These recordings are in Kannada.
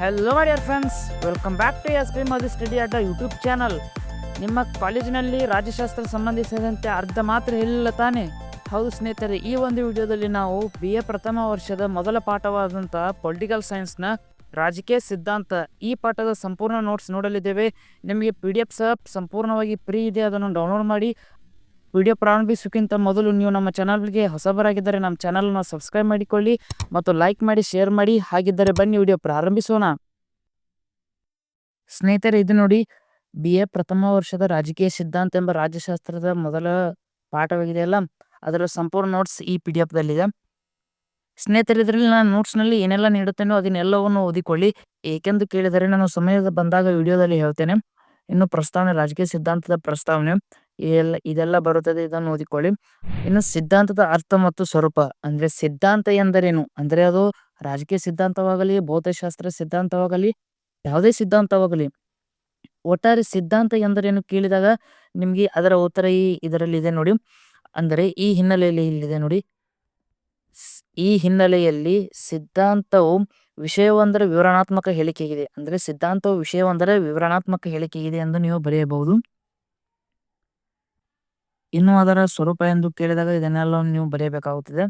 Hello dear friends welcome back to S P Modi study Adda YouTube channel ನಿಮ್ಮ ಕಾಲೇಜಿನಲ್ಲಿ ರಾಜ್ಯಶಾಸ್ತ್ರ ಸಂಬಂಧಿಸಿದಂತೆ ಅರ್ಧ ಮಾತ್ರ ಇಲ್ಲ ತಾನೆ? ಹೌದು ಸ್ನೇಹಿತರೆ, ಈ ಒಂದು ವಿಡಿಯೋದಲ್ಲಿ ನಾವು ಬಿ ಎ ಪ್ರಥಮ ವರ್ಷದ ಮೊದಲ ಪಾಠವಾದಂಥ ಪೊಲಿಟಿಕಲ್ ಸೈನ್ಸ್ನ ರಾಜಕೀಯ ಸಿದ್ಧಾಂತ ಈ ಪಾಠದ ಸಂಪೂರ್ಣ ನೋಟ್ಸ್ ನೋಡಲಿದ್ದೇವೆ. ನಿಮಗೆ ಪಿ ಡಿ ಎಫ್ ಸಹ ಸಂಪೂರ್ಣವಾಗಿ ಫ್ರೀ ಇದೆ, ಅದನ್ನು ಡೌನ್ಲೋಡ್ ಮಾಡಿ. ವಿಡಿಯೋ ಪ್ರಾರಂಭಿಸೋಕ್ಕಿಂತ ಮೊದಲು ನೀವು ನಮ್ಮ ಚಾನಲ್ಗೆ ಹೊಸಬರಾಗಿದ್ದರೆ ನಮ್ಮ ಚಾನಲ್ನ ಸಬ್ಸ್ಕ್ರೈಬ್ ಮಾಡಿಕೊಳ್ಳಿ ಮತ್ತು ಲೈಕ್ ಮಾಡಿ, ಶೇರ್ ಮಾಡಿ. ಹಾಗಿದ್ದರೆ ಬನ್ನಿ ವಿಡಿಯೋ ಪ್ರಾರಂಭಿಸೋಣ. ಸ್ನೇಹಿತರೆ, ಇದು ನೋಡಿ ಬಿ ಎ ಪ್ರಥಮ ವರ್ಷದ ರಾಜಕೀಯ ಸಿದ್ಧಾಂತ ಎಂಬ ರಾಜ್ಯಶಾಸ್ತ್ರದ ಮೊದಲ ಪಾಠವಾಗಿದೆಯಲ್ಲ ಅದರ ಸಂಪೂರ್ಣ ನೋಟ್ಸ್ ಈ ಪಿ ಡಿ ಎಫ್ದಲ್ಲಿದೆ ಸ್ನೇಹಿತರೆ, ಇದರಲ್ಲಿ ನಾನು ನೋಟ್ಸ್ನಲ್ಲಿ ಏನೆಲ್ಲ ನೀಡುತ್ತೇನೋ ಅದನ್ನೆಲ್ಲವನ್ನು ಓದಿಕೊಳ್ಳಿ. ಏಕೆಂದು ಕೇಳಿದರೆ ನಾನು ಸಮಯದ ಬಂದಾಗ ವಿಡಿಯೋದಲ್ಲಿ ಹೇಳ್ತೇನೆ. ಇನ್ನು ಪ್ರಸ್ತಾವನೆ ರಾಜಕೀಯ ಸಿದ್ಧಾಂತದ ಪ್ರಸ್ತಾವನೆ. ಇದೆಲ್ಲ ಇದೆಲ್ಲ ಬರುತ್ತದೆ ಇದನ್ನು ಓದಿಕೊಳ್ಳಿ. ಇನ್ನು ಸಿದ್ಧಾಂತದ ಅರ್ಥ ಮತ್ತು ಸ್ವರೂಪ, ಅಂದ್ರೆ ಸಿದ್ಧಾಂತ ಎಂದರೇನು? ಅಂದ್ರೆ ಅದು ರಾಜಕೀಯ ಸಿದ್ಧಾಂತವಾಗಲಿ, ಭೌತಶಾಸ್ತ್ರ ಸಿದ್ಧಾಂತವಾಗಲಿ, ಯಾವುದೇ ಸಿದ್ಧಾಂತವಾಗಲಿ. ಒಟ್ಟಾರೆ ಸಿದ್ಧಾಂತ ಎಂದರೇನು ಕೇಳಿದಾಗ ನಿಮ್ಗೆ ಅದರ ಉತ್ತರ ಈ ಇದರಲ್ಲಿ ಇದೆ ನೋಡಿ. ಅಂದರೆ ಈ ಹಿನ್ನೆಲೆಯಲ್ಲಿ ಇಲ್ಲಿದೆ ನೋಡಿ. ಈ ಹಿನ್ನೆಲೆಯಲ್ಲಿ ಸಿದ್ಧಾಂತವು ವಿಷಯವೊಂದರ ವಿವರಣಾತ್ಮಕ ಹೇಳಿಕೆಗಿದೆ. ಅಂದ್ರೆ ಸಿದ್ಧಾಂತವು ವಿಷಯವೊಂದರ ವಿವರಣಾತ್ಮಕ ಹೇಳಿಕೆಗಿದೆ ಎಂದು ನೀವು ಬರೆಯಬಹುದು. ಇನ್ನು ಅದರ ಸ್ವರೂಪ ಎಂದು ಕೇಳಿದಾಗ ಇದನ್ನೆಲ್ಲ ನೀವು ಬರೆಯಬೇಕಾಗುತ್ತದೆ.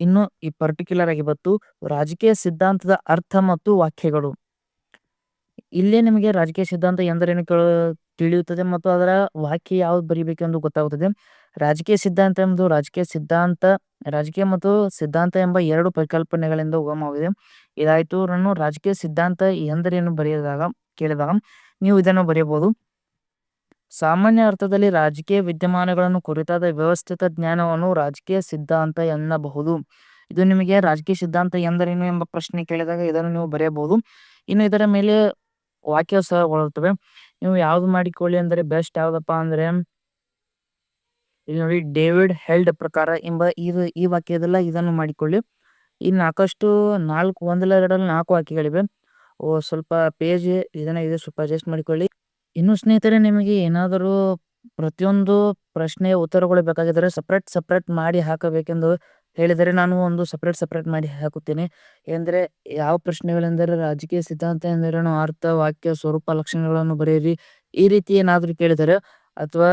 ಇನ್ನು ಈ ಪರ್ಟಿಕ್ಯುಲರ್ ಆಗಿ ಬತ್ತು ರಾಜಕೀಯ ಸಿದ್ಧಾಂತದ ಅರ್ಥ ಮತ್ತು ವಾಕ್ಯಗಳು. ಇಲ್ಲೇ ನಿಮಗೆ ರಾಜಕೀಯ ಸಿದ್ಧಾಂತ ಎಂದರೇನು ಕೇಳ, ತಿಳಿಯುತ್ತದೆ ಮತ್ತು ಅದರ ವಾಕ್ಯ ಯಾವ್ದು ಬರೀಬೇಕೆಂದು ಗೊತ್ತಾಗುತ್ತದೆ. ರಾಜಕೀಯ ಸಿದ್ಧಾಂತ ಎಂಬುದು ರಾಜಕೀಯ ಸಿದ್ಧಾಂತ, ರಾಜಕೀಯ ಮತ್ತು ಸಿದ್ಧಾಂತ ಎಂಬ ಎರಡು ಪರಿಕಲ್ಪನೆಗಳಿಂದ ಉಗಮವಾಗಿದೆ. ಇದಾಯ್ತು. ರಾಜಕೀಯ ಸಿದ್ಧಾಂತ ಎಂದರೇನು ಬರೆಯದಾಗ, ಕೇಳಿದಾಗ ನೀವು ಇದನ್ನು ಬರೆಯಬಹುದು. ಸಾಮಾನ್ಯ ಅರ್ಥದಲ್ಲಿ ರಾಜಕೀಯ ವಿದ್ಯಮಾನಗಳನ್ನು ಕುರಿತಾದ ವ್ಯವಸ್ಥಿತ ಜ್ಞಾನವನ್ನು ರಾಜಕೀಯ ಸಿದ್ಧಾಂತ ಎನ್ನಬಹುದು. ಇದು ನಿಮಗೆ ರಾಜಕೀಯ ಸಿದ್ಧಾಂತ ಎಂದರೇನು ಎಂಬ ಪ್ರಶ್ನೆ ಕೇಳಿದಾಗ ಇದನ್ನು ನೀವು ಬರೆಯಬಹುದು. ಇನ್ನು ಇದರ ಮೇಲೆ ವಾಕ್ಯ ಸಹ ಬರುತ್ತವೆ ನೀವು ಯಾವ್ದು ಮಾಡಿಕೊಳ್ಳಿ ಅಂದರೆ ಬೆಸ್ಟ್ ಯಾವ್ದಪ್ಪ ಅಂದ್ರೆ ಇಲ್ಲಿ ನೋಡಿ ಡೇವಿಡ್ ಹೆಲ್ಡ್ ಪ್ರಕಾರ ಎಂಬ ಈ ವಾಕ್ಯದಲ್ಲ ಇದನ್ನು ಮಾಡಿಕೊಳ್ಳಿ. ಈ ನಾಲ್ಕಷ್ಟು ನಾಲ್ಕು ಒಂದಲ್ಲ ಎರಡಲ್ಲಿ ನಾಲ್ಕು ವಾಕ್ಯಗಳಿವೆ. ಓ ಸ್ವಲ್ಪ ಪೇಜ್ ಇದನ್ನ ಇದೆ ಸ್ವಲ್ಪ ಅಡ್ಜಸ್ಟ್ ಮಾಡಿಕೊಳ್ಳಿ. ಇನ್ನು ಸ್ನೇಹಿತರೆ, ನಿಮಗೆ ಏನಾದರೂ ಪ್ರತಿಯೊಂದು ಪ್ರಶ್ನೆ ಉತ್ತರಗಳು ಬೇಕಾಗಿದ್ದರೆ ಸಪ್ರೇಟ್ ಸಪ್ರೇಟ್ ಮಾಡಿ ಹಾಕಬೇಕೆಂದು ಹೇಳಿದರೆ ನಾನು ಒಂದು ಸಪ್ರೇಟ್ ಸಪ್ರೇಟ್ ಮಾಡಿ ಹಾಕುತ್ತೇನೆ. ಏನಂದರೆ ಯಾವ ಪ್ರಶ್ನೆಗಳೆಂದರೆ ರಾಜಕೀಯ ಸಿದ್ಧಾಂತ ಎಂದರೇನು ಅರ್ಥ, ವಾಕ್ಯ, ಸ್ವರೂಪ, ಲಕ್ಷಣಗಳನ್ನು ಬರೆಯಿರಿ. ಈ ರೀತಿ ಏನಾದರೂ ಕೇಳಿದರೆ ಅಥವಾ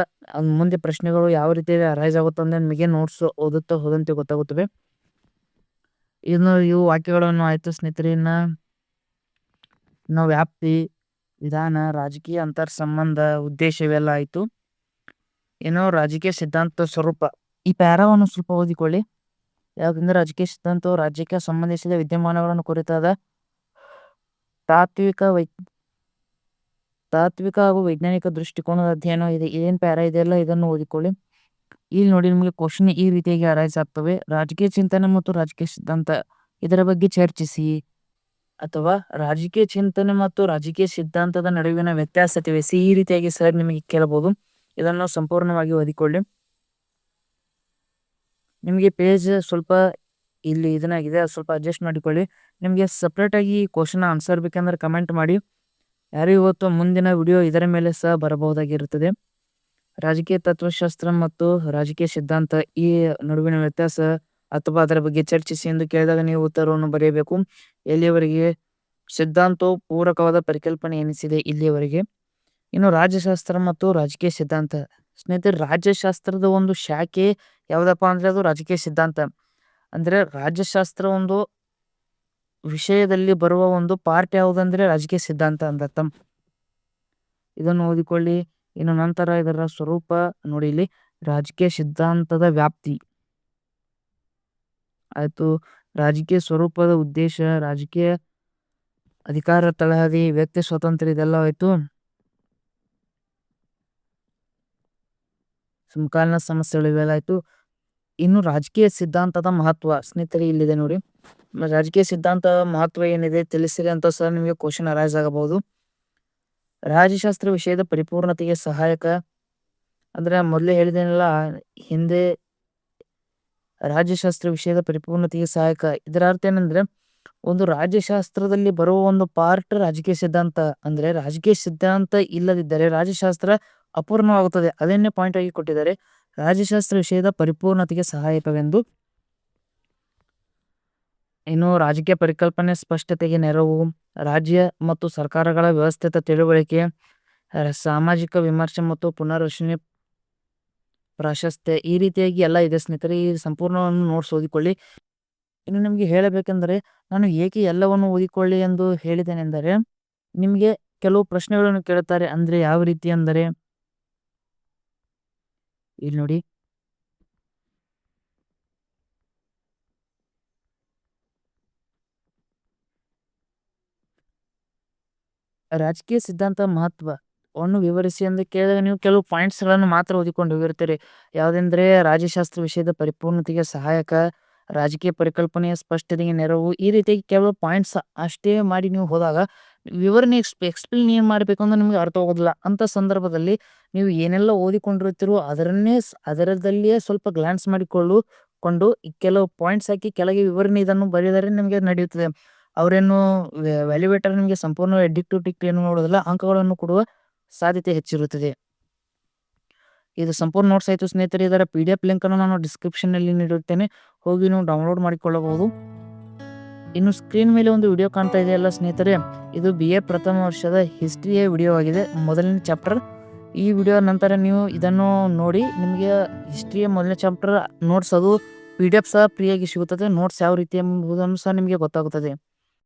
ಮುಂದೆ ಪ್ರಶ್ನೆಗಳು ಯಾವ ರೀತಿ ಅರೈಸ್ ಆಗುತ್ತೆ ಅಂದ್ರೆ ನಿಮಗೆ ನೋಟ್ಸ್ ಓದುತ್ತಾ ಹೋದಂತೆ ಗೊತ್ತಾಗುತ್ತವೆ ಇನ್ನು ಇವು ವಾಕ್ಯಗಳನ್ನು ಆಯ್ತು ಸ್ನೇಹಿತರೆ ಇನ್ನು ವ್ಯಾಪ್ತಿ ವಿಧಾನ, ರಾಜಕೀಯ ಅಂತರ್ ಸಂಬಂಧ ಉದ್ದೇಶ ಇವೆಲ್ಲ ಆಯ್ತು. ಏನೋ ರಾಜಕೀಯ ಸಿದ್ಧಾಂತ ಸ್ವರೂಪ. ಈ ಪ್ಯಾರಾವನ್ನು ಸ್ವಲ್ಪ ಓದಿಕೊಳ್ಳಿ. ಯಾಕಂದ್ರೆ ರಾಜಕೀಯ ಸಿದ್ಧಾಂತವು ರಾಜ್ಯಕ್ಕೆ ಸಂಬಂಧಿಸಿದ ವಿದ್ಯಮಾನಗಳನ್ನು ಕುರಿತಾದ ತಾತ್ವಿಕ ವೈ, ತಾತ್ವಿಕ ಹಾಗೂ ವೈಜ್ಞಾನಿಕ ದೃಷ್ಟಿಕೋನದ ಅಧ್ಯಯನ ಇದೆ. ಏನ್ ಪ್ಯಾರಾ ಇದೆಯಲ್ಲ ಇದನ್ನು ಓದಿಕೊಳ್ಳಿ. ಇಲ್ಲಿ ನೋಡಿ ನಿಮಗೆ ಕ್ವಶನ್ ಈ ರೀತಿಯಾಗಿ ಅರೈಸ್ ಆಗ್ತವೆ. ರಾಜಕೀಯ ಚಿಂತನೆ ಮತ್ತು ರಾಜಕೀಯ ಸಿದ್ಧಾಂತ ಇದರ ಬಗ್ಗೆ ಚರ್ಚಿಸಿ. ಅಥವಾ ರಾಜಕೀಯ ಚಿಂತನೆ ಮತ್ತು ರಾಜಕೀಯ ಸಿದ್ಧಾಂತದ ನಡುವಿನ ವ್ಯತ್ಯಾಸ ತಿಳಿಸಿ ಈ ರೀತಿಯಾಗಿ ಸರ್ ನಿಮಗೆ ಕೇಳಬಹುದು. ಇದನ್ನು ಸಂಪೂರ್ಣವಾಗಿ ಓದಿಕೊಳ್ಳಿ. ನಿಮಗೆ ಪೇಜ್ ಸ್ವಲ್ಪ ಇಲ್ಲಿ ಇದನ್ನಾಗಿದೆ ಸ್ವಲ್ಪ ಅಡ್ಜಸ್ಟ್ ಮಾಡಿಕೊಳ್ಳಿ. ನಿಮಗೆ ಸಪ್ರೇಟ್ ಆಗಿ ಕ್ವಶನ್ ಆನ್ಸರ್ ಬೇಕಂದ್ರೆ ಕಮೆಂಟ್ ಮಾಡಿ. ಯಾರು ಇವತ್ತು ಮುಂದಿನ ವಿಡಿಯೋ ಇದರ ಮೇಲೆ ಸಹ ಬರಬಹುದಾಗಿರುತ್ತದೆ. ರಾಜಕೀಯ ತತ್ವಶಾಸ್ತ್ರ ಮತ್ತು ರಾಜಕೀಯ ಸಿದ್ಧಾಂತ ಈ ನಡುವಿನ ವ್ಯತ್ಯಾಸ ಅಥವಾ ಅದರ ಬಗ್ಗೆ ಚರ್ಚಿಸಿ ಎಂದು ಕೇಳಿದಾಗ ನೀವು ಉತ್ತರವನ್ನು ಬರೆಯಬೇಕು. ಎಲ್ಲಿಯವರೆಗೆ ಸಿದ್ಧಾಂತವು ಪೂರಕವಾದ ಪರಿಕಲ್ಪನೆ ಎನಿಸಿದೆ, ಇಲ್ಲಿಯವರೆಗೆ. ಇನ್ನು ರಾಜ್ಯಶಾಸ್ತ್ರ ಮತ್ತು ರಾಜಕೀಯ ಸಿದ್ಧಾಂತ. ಸ್ನೇಹಿತರೆ, ರಾಜ್ಯಶಾಸ್ತ್ರದ ಒಂದು ಶಾಖೆ ಯಾವುದಪ್ಪ ಅಂದ್ರೆ ಅದು ರಾಜಕೀಯ ಸಿದ್ಧಾಂತ. ಅಂದ್ರೆ ರಾಜ್ಯಶಾಸ್ತ್ರ ಒಂದು ವಿಷಯದಲ್ಲಿ ಬರುವ ಒಂದು ಪಾರ್ಟ್ ಯಾವುದಂದ್ರೆ ರಾಜಕೀಯ ಸಿದ್ಧಾಂತ ಅಂದರ್ಥ ಇದನ್ನು ಓದಿಕೊಳ್ಳಿ. ಇನ್ನು ನಂತರ ಇದರ ಸ್ವರೂಪ ನೋಡಿ ಇಲ್ಲಿ. ರಾಜಕೀಯ ಸಿದ್ಧಾಂತದ ವ್ಯಾಪ್ತಿ. ಆಯ್ತು. ರಾಜಕೀಯ ಸ್ವರೂಪದ ಉದ್ದೇಶ, ರಾಜಕೀಯ ಅಧಿಕಾರ ತಳಹದಿ ವ್ಯಕ್ತಿ ಸ್ವಾತಂತ್ರ್ಯ ಇದೆಲ್ಲ ಆಯ್ತು ಸಮಕಾಲೀನ ಸಮಸ್ಯೆಗಳು ಇವೆಲ್ಲ ಆಯ್ತು. ಇನ್ನು ರಾಜಕೀಯ ಸಿದ್ಧಾಂತದ ಮಹತ್ವ, ಸ್ನೇಹಿತರೆ, ಇಲ್ಲಿದೆ ನೋಡಿ. ರಾಜಕೀಯ ಸಿದ್ಧಾಂತ ಮಹತ್ವ ಏನಿದೆ ತಿಳಿಸಿರಿ ಅಂತ ಸಹ ನಿಮಗೆ ಕ್ವಶನ್ ಅರೈಸ್ ಆಗಬಹುದು. ರಾಜ್ಯಶಾಸ್ತ್ರ ವಿಷಯದ ಪರಿಪೂರ್ಣತೆಗೆ ಸಹಾಯಕ. ಅಂದ್ರೆ ಮೊದ್ಲೇ ಹೇಳಿದೇನಲ್ಲ, ಹಿಂದೆ ರಾಜ್ಯಶಾಸ್ತ್ರ ವಿಷಯದ ಪರಿಪೂರ್ಣತೆಗೆ ಸಹಾಯಕ. ಇದರ ಅರ್ಥ ಏನಂದ್ರೆ ಒಂದು ರಾಜ್ಯಶಾಸ್ತ್ರದಲ್ಲಿ ಬರುವ ಒಂದು ಪಾರ್ಟ್ ರಾಜಕೀಯ ಸಿದ್ಧಾಂತ ಅಂದ್ರೆ ರಾಜಕೀಯ ಸಿದ್ಧಾಂತ ಇಲ್ಲದಿದ್ದರೆ ರಾಜ್ಯಶಾಸ್ತ್ರ ಅಪೂರ್ಣವಾಗುತ್ತದೆ. ಅದನ್ನೇ ಪಾಯಿಂಟ್ ಆಗಿ ಕೊಟ್ಟಿದ್ದಾರೆ ರಾಜ್ಯಶಾಸ್ತ್ರ ವಿಷಯದ ಪರಿಪೂರ್ಣತೆಗೆ ಸಹಾಯಕವೆಂದು. ಇನ್ನು ರಾಜಕೀಯ ಪರಿಕಲ್ಪನೆ ಸ್ಪಷ್ಟತೆಗೆ ನೆರವು, ರಾಜ್ಯ ಮತ್ತು ಸರ್ಕಾರಗಳ ವ್ಯವಸ್ಥಿತ ತಿಳುವಳಿಕೆ, ಸಾಮಾಜಿಕ ವಿಮರ್ಶೆ ಮತ್ತು ಪುನರ್ರಚನೆ ಪ್ರಾಶಸ್ತ್ಯ ಈ ರೀತಿಯಾಗಿ ಎಲ್ಲ ಇದೆ ಸ್ನೇಹಿತರೆ. ಈ ಸಂಪೂರ್ಣವನ್ನು ನೋಟ್ಸ್ ಓದಿಕೊಳ್ಳಿ. ಇನ್ನು ನಿಮಗೆ ಹೇಳಬೇಕೆಂದರೆ, ನಾನು ಏಕೆ ಎಲ್ಲವನ್ನು ಓದಿಕೊಳ್ಳಿ ಎಂದು ಹೇಳಿದ್ದೇನೆಂದರೆ ನಿಮಗೆ ಕೆಲವು ಪ್ರಶ್ನೆಗಳನ್ನು ಕೇಳುತ್ತಾರೆ. ಅಂದ್ರೆ ಯಾವ ರೀತಿ ಅಂದರೆ, ಇಲ್ಲಿ ನೋಡಿ ರಾಜಕೀಯ ಸಿದ್ಧಾಂತ ಮಹತ್ವವನ್ನು ವಿವರಿಸಿ ಎಂದು ಕೇಳಿದಾಗ ನೀವು ಕೆಲವು ಪಾಯಿಂಟ್ಸ್ಗಳನ್ನು ಮಾತ್ರ ಓದಿಕೊಂಡು ಹೋಗಿರ್ತೀರಿ. ಯಾವುದೆಂದರೆ ರಾಜ್ಯಶಾಸ್ತ್ರ ವಿಷಯದ ಪರಿಪೂರ್ಣತೆಗೆ ಸಹಾಯಕ, ರಾಜಕೀಯ ಪರಿಕಲ್ಪನೆಯ ಸ್ಪಷ್ಟತೆಗೆ ನೆರವು ಈ ರೀತಿಯಾಗಿ ಕೆಲವು ಪಾಯಿಂಟ್ಸ್ ಅಷ್ಟೇ ಮಾಡಿ ನೀವು ಹೋದಾಗ ವಿವರಣೆ ಎಕ್ಸ್ಪ್ಲೇನ್ ಏನ್ ಮಾಡಬೇಕು ಅಂದ್ರೆ ನಿಮಗೆ ಅರ್ಥವಾಗೋದಿಲ್ಲ. ಅಂತ ಸಂದರ್ಭದಲ್ಲಿ ನೀವು ಏನೆಲ್ಲ ಓದಿಕೊಂಡಿರುತ್ತೀರೋ ಅದರನ್ನೇ ಅದರದಲ್ಲಿಯೇ ಸ್ವಲ್ಪ ಗ್ಲಾನ್ಸ್ ಮಾಡಿಕೊಳ್ಳು ಕೊಂಡು ಕೆಲವು ಪಾಯಿಂಟ್ಸ್ ಹಾಕಿ ಕೆಳಗೆ ವಿವರಣೆ ಇದನ್ನು ಬರೆದರೆ ನಿಮಗೆ ನಡೆಯುತ್ತದೆ. ಅವರೇನು ವ್ಯಾಲ್ಯೂವೇಟರ್ ನಿಮಗೆ ಸಂಪೂರ್ಣ ಟಿಕ್ ಏನು ನೋಡೋದಿಲ್ಲ ಅಂಕಗಳನ್ನು ಕೊಡುವ ಸಾಧ್ಯತೆ ಹೆಚ್ಚಿರುತ್ತದೆ. ಇದು ಸಂಪೂರ್ಣ ನೋಟ್ಸ್ ಆಯಿತು ಸ್ನೇಹಿತರೆ. ಇದರ ಪಿ ಡಿ ಎಫ್ ಲಿಂಕ್ ಅನ್ನು ನಾನು ಡಿಸ್ಕ್ರಿಪ್ಷನ್ನಲ್ಲಿ ನೀಡುತ್ತೇನೆ ಹೋಗಿ ನೀವು ಡೌನ್ಲೋಡ್ ಮಾಡಿಕೊಳ್ಳಬಹುದು. ಇನ್ನು ಸ್ಕ್ರೀನ್ ಮೇಲೆ ಒಂದು ವಿಡಿಯೋ ಕಾಣ್ತಾ ಇದೆಯಲ್ಲ ಸ್ನೇಹಿತರೆ ಇದು ಬಿ ಎ ಪ್ರಥಮ ವರ್ಷದ ಹಿಸ್ಟ್ರಿಯ ವಿಡಿಯೋ ಆಗಿದೆ. ಮೊದಲನೇ ಚಾಪ್ಟರ್ ಈ ವಿಡಿಯೋ ನಂತರ ನೀವು ಇದನ್ನು ನೋಡಿ ನಿಮಗೆ ಹಿಸ್ಟ್ರಿಯ ಮೊದಲನೇ ಚಾಪ್ಟರ್ ನೋಟ್ಸ್ ಅದು ಪಿ ಡಿ ಎಫ್ ಸಹ ಫ್ರೀಯಾಗಿ ಸಿಗುತ್ತದೆ. ನೋಟ್ಸ್ ಯಾವ ರೀತಿ ಎಂಬುದನ್ನು ಸಹ ನಿಮಗೆ ಗೊತ್ತಾಗುತ್ತದೆ.